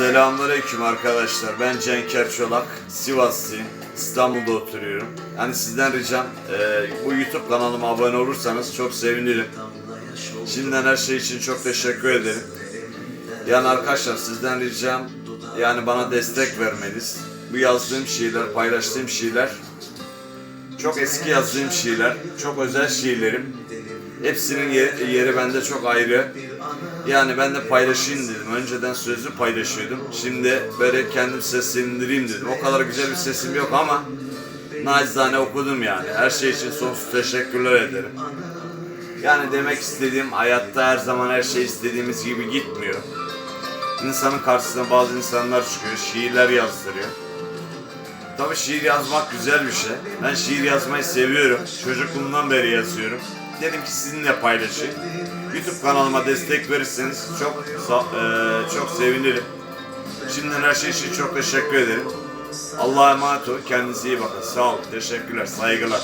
Selamünaleyküm arkadaşlar. Ben Cenker Çolak. Sivaslıyım. İstanbul'da oturuyorum. Yani sizden ricam e, bu YouTube kanalıma abone olursanız çok sevinirim. Şimdiden her şey için çok teşekkür ederim. Yani arkadaşlar sizden ricam yani bana destek vermeniz. Bu yazdığım şiirler, paylaştığım şiirler çok eski yazdığım şiirler, çok özel şiirlerim. Hepsinin yeri, yeri bende çok ayrı. Yani ben de paylaşayım dedim. Önceden sözlü paylaşıyordum. Şimdi böyle kendim seslendireyim dedim. O kadar güzel bir sesim yok ama nacizane okudum yani. Her şey için sonsuz teşekkürler ederim. Yani demek istediğim hayatta her zaman her şey istediğimiz gibi gitmiyor. İnsanın karşısına bazı insanlar çıkıyor, şiirler yazdırıyor. Tabii şiir yazmak güzel bir şey. Ben şiir yazmayı seviyorum. Çocukluğumdan beri yazıyorum. Dedim ki sizinle paylaşayım. YouTube kanalıma destek verirseniz çok eee, çok sevinirim. Şimdiden her şey için çok teşekkür ederim. Allah'a emanet olun. Kendinize iyi bakın. Sağ olun. Teşekkürler. Saygılar.